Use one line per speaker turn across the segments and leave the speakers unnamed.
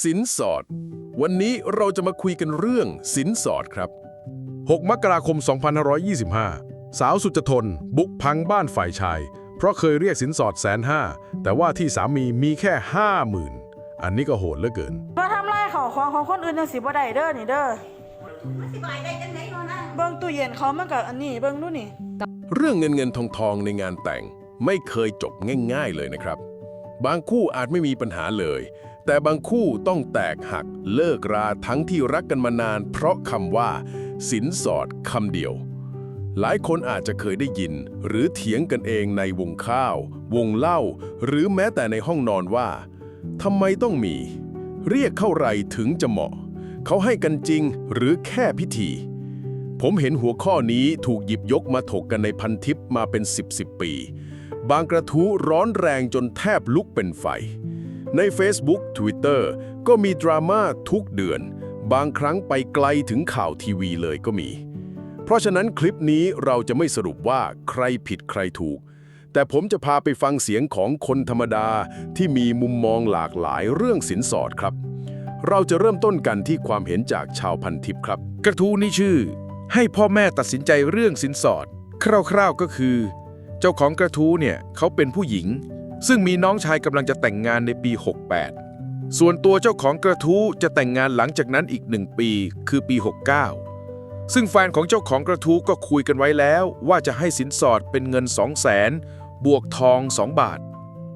สินสอด วันนี้เราจะมาคุยกันเรื่องสินสอดครับ
6 มกราคม 2525 สาวสุจทน บุกพังบ้านฝ่ายชาย เพราะเคยเรียกสินสอดแสนห้าแต่ว่าที่สามีมีแค่ห้าหมื่นอันนี้ก็โหดเหลือเกิน
มาทำลายเขาของของคนอื่นจังสิบ่ได้เด้อนี่เด้อ
สิบายได้จังไหนเนาะนะ
เบิ่งตู้เย็นเขามันกับอันนี้เบิ่งดูนี่
เรื่องเงินเงินทองทองในงานแต่งไม่เคยจบง่าย ๆเลยนะครับ บางคู่อาจไม่มีปัญหาเลย แต่บางคู่ต้องแตกหักเลิกราทั้งที่รักกันมานาน เพราะคำว่า สินสอดคำเดียว หลายคนอาจจะเคยได้ยิน หรือเถียงกันเองในวงข้าว วงเล่า หรือแม้แต่ในห้องนอนว่าทำไมต้องมี เรียกเข้าไรถึงจะเหมาะ เขาให้กันจริงหรือแค่พิธี ผมเห็นหัวข้อนี้ถูกหยิบยกมาถกกันในพันทิปมาเป็น 10 10ปี บางกระทู้ร้อนแรงจนแทบลุกเป็นไฟ ใน Facebook Twitter ก็มีดราม่าทุกเดือน บางครั้งไปไกลถึงข่าวทีวีเลยก็มี เพราะฉะนั้นคลิปนี้เราจะไม่สรุปว่าใครผิดใครถูก แต่ผมจะพาไปฟังเสียงของคนธรรมดาที่มีมุมมองหลากหลายเรื่องสินสอดครับ เราจะเริ่มต้นกันที่ความเห็นจากชาวพันทิปครับ
กระทู้นี้ชื่อ ให้พ่อแม่ตัดสินใจเรื่องสินสอด คร่าวๆก็คือ เจ้าของกระทู้เนี่ยเขาเป็นผู้หญิง ซึ่งมีน้องชายกำลังจะแต่งงานในปี 68 ส่วนตัวเจ้าของกระทู้จะแต่งงานหลังจากนั้นอีกหนึ่งปี คือปี 69 ซึ่งแฟนของเจ้าของกระทู้ก็คุยกันไว้แล้วว่าจะให้สินสอดเป็นเงิน 2 0 0แสนบวกทอง 2 บาท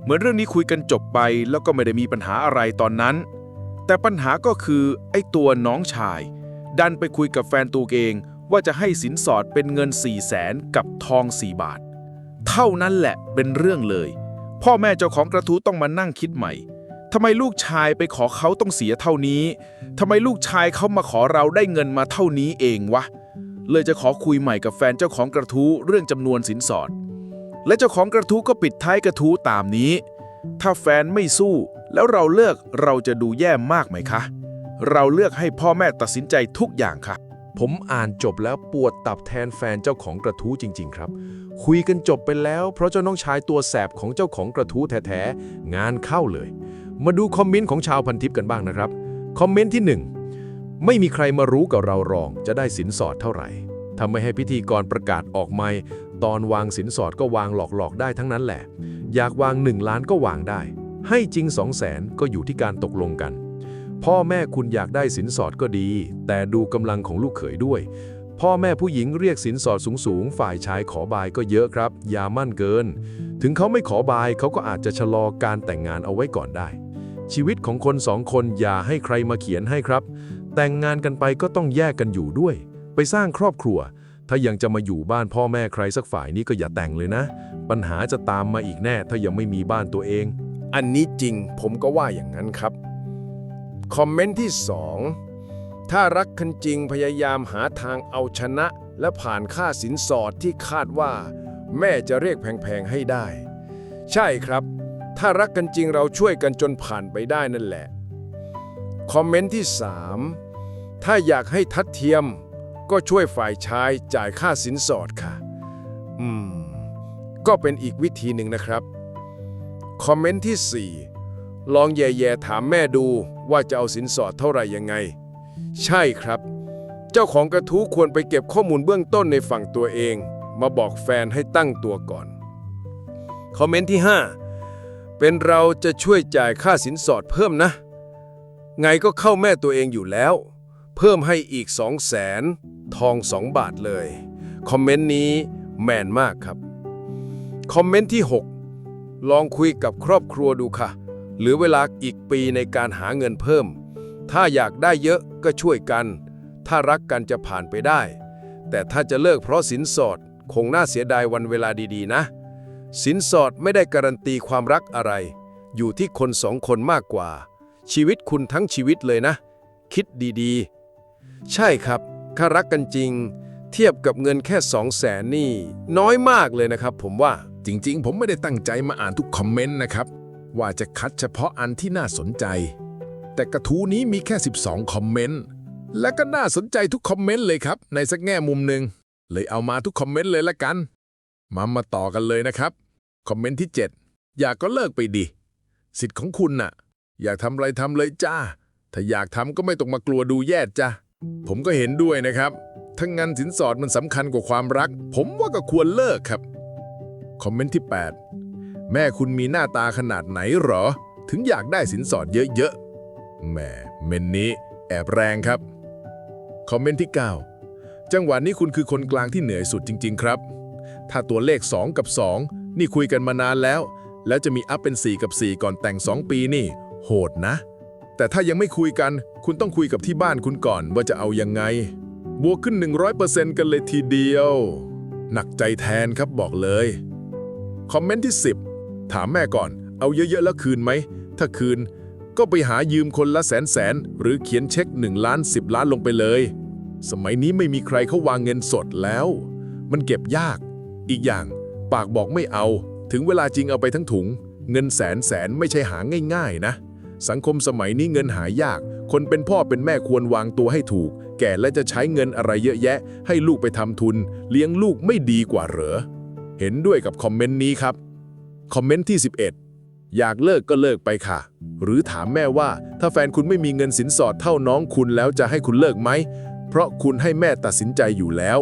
เหมือนเรื่องนี้คุยกันจบไปแล้วก็ไม่ได้มีปัญหาอะไรตอนนั้น แต่ปัญหาก็คือไอ้ตัวน้องชาย ดันไปคุยกับแฟนตัวเองว่าจะให้สินสอดเป็นเงิน 4 0 0แสนกับทอง 4 บาท เท่านั้นแหละเป็นเรื่องเลย พ่อแม่เจ้าของกระทู้ต้องมานั่งคิดใหม่ทำไมลูกชายไปขอเขาต้องเสียเท่านี้ทำไมลูกชายเขามาขอเราได้เงินมาเท่านี้เองวะ เลยจะขอคุยใหม่กับแฟนเจ้าของกระทู้เรื่องจำนวนสินสอด และเจ้าของกระทู้ก็ปิดท้ายกระทู้ตามนี้ ถ้าแฟนไม่สู้ แล้วเราเลือกเราจะดูแย่มากไหมคะ เราเลือกให้พ่อแม่ตัดสินใจทุกอย่างค่ะ
ผมอ่านจบแล้วปวดตับแทนแฟนเจ้าของกระทู้จริง ๆ ครับ คุยกันจบไปแล้ว เพราะเจ้าน้องชายตัวแสบของเจ้าของกระทู้แท้ๆ งานเข้าเลย มาดูคอมเมนต์ของชาวพันทิปกันบ้างนะครับ คอมเมนต์ที่ 1 ไม่มีใครมารู้กับเรารองจะได้สินสอดเท่าไหร่ทำไม่ให้พิธีกรประกาศออกไม่ตอนวางสินสอดก็วางหลอกๆได้ทั้งนั้นแหละ อยากวาง 1 ล้านก็วางได้ ให้จริง 2 0 0แสนก็อยู่ที่การตกลงกัน พ่อแม่คุณอยากได้สินสอดก็ดี แต่ดูกำลังของลูกเขยด้วย พ่อแม่ผู้หญิงเรียกสินสอดสูงๆ ฝ่ายชายขอบายก็เยอะครับ อย่ามั่นเกิน ถึงเขาไม่ขอบายเขาก็อาจจะชะลอการแต่งงานเอาไว้ก่อนได้ ชีวิตของคนสองคนอย่าให้ใครมาเขียนให้ครับ แต่งงานกันไปก็ต้องแยกกันอยู่ด้วย ไปสร้างครอบครัว ถ้ายังจะมาอยู่บ้านพ่อแม่ใครสักฝ่ายนี้ก็อย่าแต่งเลยนะ ปัญหาจะตามมาอีกแน่ถ้ายังไม่มีบ้านตัวเอง
อันนี้จริงผมก็ว่าอย่างนั้นครับ คอมเมนต์ที่สองถ้ารักกันจริงพยายามหาทางเอาชนะ และผ่านค่าสินสอดที่คาดว่า แม่จะเรียกแพงๆให้ได้ ใช่ครับ ถ้ารักกันจริงเราช่วยกันจนผ่านไปได้นั่นแหละ คอมเมนต์ที่สามถ้าอยากให้ทัดเทียม ก็ช่วยฝ่ายชายจ่ายค่าสินสอดค่ะ อืม ก็เป็นอีกวิธีหนึ่งนะครับ คอมเมนต์ที่ 4 ลองแย่ๆถามแม่ดูว่าจะเอาสินสอดเท่าไหร่ยังไง ใช่ครับ เจ้าของกระทู้ควรไปเก็บข้อมูลเบื้องต้นในฝั่งตัวเอง มาบอกแฟนให้ตั้งตัวก่อน คอมเมนต์ที่ 5 เป็นเราจะช่วยจ่ายค่าสินสอดเพิ่มนะ ไงก็เข้าแม่ตัวเองอยู่แล้ว เพิ่มให้อีก 2 0 0แสนทอง 2 บาทเลย คอมเมนต์นี้แมนมากครับ คอมเมนต์ที่ 6 ลองคุยกับครอบครัวดูค่ะ หลือเวลาอีกปีในการหาเงินเพิ่ม ถ้าอยากได้เยอะก็ช่วยกัน ถ้ารักกันจะผ่านไปได้ แต่ถ้าจะเลิกเพราะสินสอด คงน่าเสียดายวันเวลาดีๆ นะ สินสอดไม่ได้การันตีความรักอะไร อยู่ที่คนสองคนมากกว่า ชีวิตคุณทั้งชีวิตเลยนะ คิดดีๆ ใช่ครับ ถ้ารักกันจริง เทียบกับเงินแค่สองแสนนี่ น้อยมากเลยนะครับ ผมว่า
จริง ๆ ผมไม่ได้ตั้งใจมาอ่านทุกคอมเมนต์นะครับ ว่าจะคัดเฉพาะอันที่น่าสนใจ แต่กระทู้นี้มีแค่ 12 คอมเมนต์ และก็น่าสนใจทุกคอมเมนต์เลยครับ ในสักแง่มุมหนึ่ง เลยเอามาทุกคอมเมนต์เลยละกัน มามาต่อกันเลยนะครับ คอมเมนต์ที่ 7 อยากก็เลิกไปดิ สิทธิ์ของคุณน่ะ อยากทำอะไรทำเลยจ้า
ถ้าอยากทำก็ไม่ต้องมากลัวดูแย่จ้ะผมก็เห็นด้วยนะครับถ้างานสินสอดมันสำคัญกว่าความรัก ผมว่าก็ควรเลิกครับ คอมเมนต์ที่ 8 แม่คุณมีหน้าตาขนาดไหนหรอ ถึงอยากได้สินสอดเยอะๆแหมเมนนี้ แอบแรงครับ คอมเมนต์ที่ 9 จังหวะนี้คุณคือคนกลางที่เหนื่อยสุดจริง ๆ ครับ ถ้าตัวเลข 2 กับ 2 นี่คุยกันมานานแล้ว แล้วจะมีอัพเป็น 4 กับ 4 ก่อนแต่ง 2 ปีนี่ โหดนะ แต่ถ้ายังไม่คุยกัน คุณต้องคุยกับที่บ้านคุณก่อนว่าจะเอายังไง บวกขึ้น 100%กันเลยทีเดียว หนักใจแทนครับบอกเลย คอมเมนต์ที่ 10 ถามแม่ก่อน เอาเยอะๆแล้วคืนไหม ถ้าคืน ก็ไปหายืมคนละแสนแสน หรือเขียนเช็ค 1 ล้าน 10 ล้านลงไปเลย สมัยนี้ไม่มีใครเขาวางเงินสดแล้ว มันเก็บยาก อีกอย่าง ปากบอกไม่เอา ถึงเวลาจริงเอาไปทั้งถุง เงินแสนแสนไม่ใช่หาง่าย ๆ นะ สังคมสมัยนี้เงินหายาก คนเป็นพ่อเป็นแม่ควรวางตัวให้ถูก แก่และจะใช้เงินอะไรเยอะแยะ ให้ลูกไปทำทุน เลี้ยงลูกไม่ดีกว่าเหรอ เห็นด้วยกับคอมเมนต์นี้ครับ คอมเมนต์ที่ 11 อยากเลิกก็เลิกไปค่ะ หรือถามแม่ว่า ถ้าแฟนคุณไม่มีเงินสินสอดเท่าน้องคุณแล้วจะให้คุณเลิกไหม เพราะคุณให้แม่ตัดสินใจอยู่แล้ว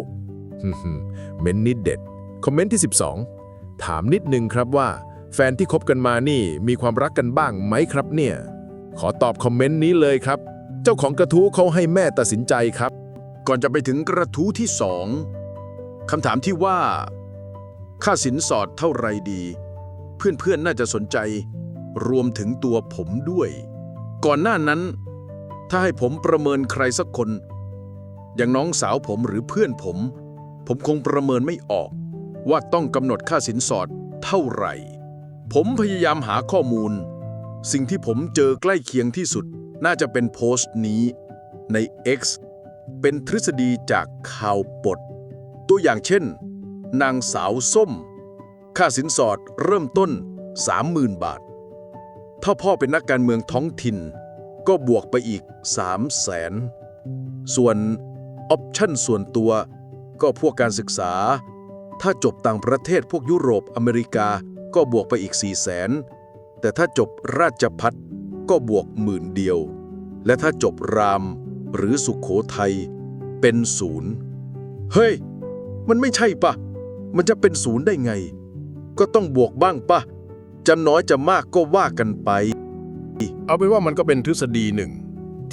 ฮึ่มๆเมนนิดเด็ด คอมเมนต์ที่ 12 ถามนิดนึงครับว่า แฟนที่คบกันมานี่มีความรักกันบ้างไหมครับเนี่ย ขอตอบคอมเมนต์นี้เลยครับ เจ้าของกระทู้เขาให้แม่ตัดสินใจครับ
ก่อนจะไปถึงกระทู้ที่สองคำถามที่ว่า ค่าสินสอดเท่าไรดี เพื่อนๆน่าจะสนใจ รวมถึงตัวผมด้วย ก่อนหน้านั้น ถ้าให้ผมประเมินใครสักคน อย่างน้องสาวผมหรือเพื่อนผม ผมคงประเมินไม่ออก ว่าต้องกำหนดค่าสินสอดเท่าไหร่ ผมพยายามหาข้อมูล สิ่งที่ผมเจอใกล้เคียงที่สุดน่าจะเป็นโพสต์นี้ใน X เป็นทฤษฎีจากข่าวปดตัวอย่างเช่น นางสาวส้ม ค่าสินสอดเริ่มต้น 30,000 บาท ถ้าพ่อเป็นนักการเมืองท้องถิ่น ก็บวกไปอีก 3 0 0แสน ส่วนออปชั่นส่วนตัว ก็พวกการศึกษา ถ้าจบต่างประเทศพวกยุโรปอเมริกาก็บวกไปอีก 4 0 0แสน แต่ถ้าจบราชพัฒก็บวกหมื่นเดียว และถ้าจบรามหรือสุขโขทัยเป็นศูนย์ เฮ้ย มันไม่ใช่ปะ มันจะเป็นศูนย์ได้ไง ก็ต้องบวกบ้างปะจะน้อยจะมากก็ว่ากันไป
เอาเป็นว่ามันก็เป็นทฤษฎีหนึ่ง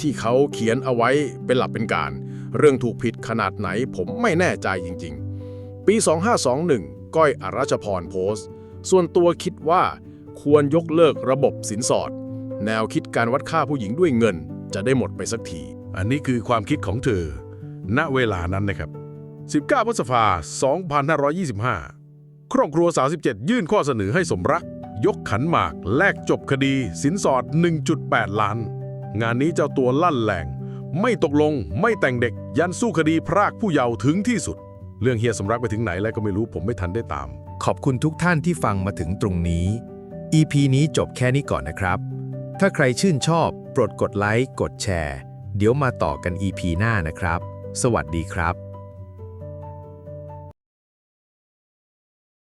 ที่เขาเขียนเอาไว้เป็นหลักเป็นการ เรื่องถูกผิดขนาดไหนผมไม่แน่ใจจริง ๆ ปี 2521 ก้อยอรัชพรโพสต์ ส่วนตัวคิดว่าควรยกเลิกระบบสินสอด แนวคิดการวัดค่าผู้หญิงด้วยเงิน จะได้หมดไปสักที อันนี้คือความคิดของเธอ ณเวลานั้นนะครับ 19พฤษภา2525 ครอบครัว 37 ยื่นข้อเสนอให้สมรัก ยกขันหมากแลกจบคดีสินสอด 1.8 ล้าน งานนี้เจ้าตัวลั่นแหลงไม่ตกลงไม่แต่งเด็กยันสู้คดีพรากผู้เยาว์ถึงที่สุด เรื่องเฮียสมรักไปถึงไหนแล้วก็ไม่รู้ผมไม่ทันได้ตาม
ขอบคุณทุกท่านที่ฟังมาถึงตรงนี้ EP นี้จบแค่นี้ก่อนนะครับ ถ้าใครชื่นชอบโปรดกดไลค์กดแชร์ เดี๋ยวมาต่อกัน EP หน้านะครับ สวัสดีครับ